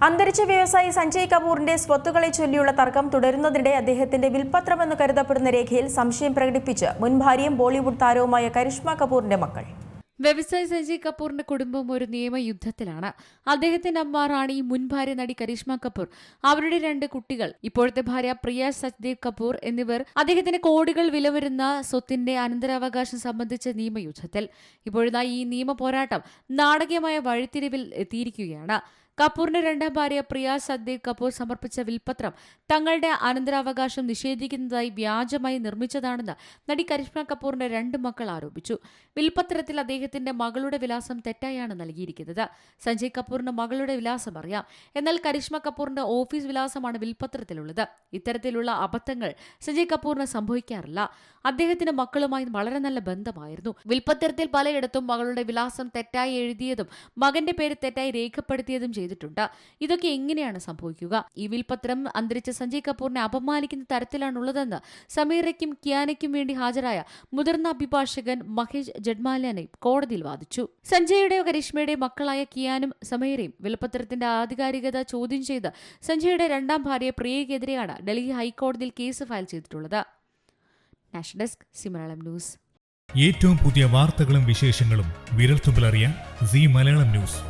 അന്തരിച്ച വ്യവസായി സഞ്ജയ് കപൂറിന്റെ സ്വത്തുക്കളെ ചൊല്ലിയുള്ള തർക്കം തുടരുന്നതിനിടെ അദ്ദേഹത്തിന്റെ വിൽപത്രമെന്ന് കരുതപ്പെടുന്ന രേഖയിൽ സംശയം പ്രകടിപ്പിച്ച് മുൻ ഭാര്യയും ബോളിവുഡ് താരവുമായ കരിഷ്മ കപൂറിന്റെ മക്കൾ. വ്യവസായി സഞ്ജയ് കപൂറിന്റെ കുടുംബം ഒരു നിയമയുദ്ധത്തിലാണ് അദ്ദേഹത്തിന്റെ അമ്മ റാണി മുൻ ഭാര്യ നടി കരീഷ്മ കപൂർ അവരുടെ രണ്ട് കുട്ടികൾ ഇപ്പോഴത്തെ ഭാര്യ പ്രിയ സച്ദേവ് കപൂർ എന്നിവർ അദ്ദേഹത്തിന് കോടികൾ വില വരുന്ന സ്വത്തിന്റെ അനന്തരാവകാശം സംബന്ധിച്ച നിയമയുദ്ധത്തിൽ ഇപ്പോഴിതാ ഈ നിയമ പോരാട്ടം നാടകീയമായ വഴിത്തിരിവിൽ എത്തിയിരിക്കുകയാണ്. കപൂറിന്റെ രണ്ടാം ഭാര്യ പ്രിയ സദ്ദേവ് കപൂർ സമർപ്പിച്ച വിൽപത്രം തങ്ങളുടെ അനന്തരാവകാശം നിഷേധിക്കുന്നതായി വ്യാജമായി നിർമ്മിച്ചതാണെന്ന് നടി കരിഷ്മ കപൂറിന്റെ രണ്ട് മക്കൾ ആരോപിച്ചു. വിൽപത്രത്തിൽ അദ്ദേഹത്തിന്റെ മകളുടെ വിലാസം തെറ്റായാണ് നൽകിയിരിക്കുന്നത്. സഞ്ജയ് കപൂറിന്റെ മകളുടെ വിലാസം അറിയാം. എന്നാൽ കരിഷ്മ കപൂറിന്റെ ഓഫീസ് വിലാസമാണ് വിൽപത്രത്തിലുള്ളത്. ഇത്തരത്തിലുള്ള അബദ്ധങ്ങൾ സഞ്ജയ് കപൂറിന് സംഭവിക്കാറില്ല. അദ്ദേഹത്തിന്റെ മക്കളുമായി വളരെ നല്ല ബന്ധമായിരുന്നു. വിൽപത്രത്തിൽ പലയിടത്തും മകളുടെ വിലാസം തെറ്റായി എഴുതിയതും മകന്റെ പേര് തെറ്റായി രേഖപ്പെടുത്തിയതും ചെയ്തിട്ടുണ്ട്. ഇതൊക്കെ എങ്ങനെയാണ് സംഭവിക്കുക? ഈ വിൽപത്രം അന്തരിച്ച സഞ്ജയ് കപൂറിനെ അപമാനിക്കുന്ന തരത്തിലാണുള്ളതെന്ന് സമീറയ്ക്കും കിയാനയ്ക്കും വേണ്ടി ഹാജരായ മുതിർന്ന അഭിഭാഷകൻ മഹേഷ് ജഡ്മാലിയാനെ കോടതിയിൽ വാദിച്ചു. സഞ്ജയുടെയോ കരീഷ്മയുടെയോ മക്കളായ കിയാനും സമീറയും വിൽപത്രത്തിന്റെ ആധികാരികത ചോദ്യം ചെയ്ത് സഞ്ജയുടെ രണ്ടാം ഭാര്യ പ്രിയയ്ക്കെതിരെയാണ് ഡൽഹി ഹൈക്കോടതിയിൽ കേസ് ഫയൽ ചെയ്തിട്ടുള്ളത്. Desk news. ഏറ്റവും പുതിയ വാർത്തകളും വിശേഷങ്ങളും വിരൽത്തുമ്പിലറിയാൻ സി മലയാളം ന്യൂസ്.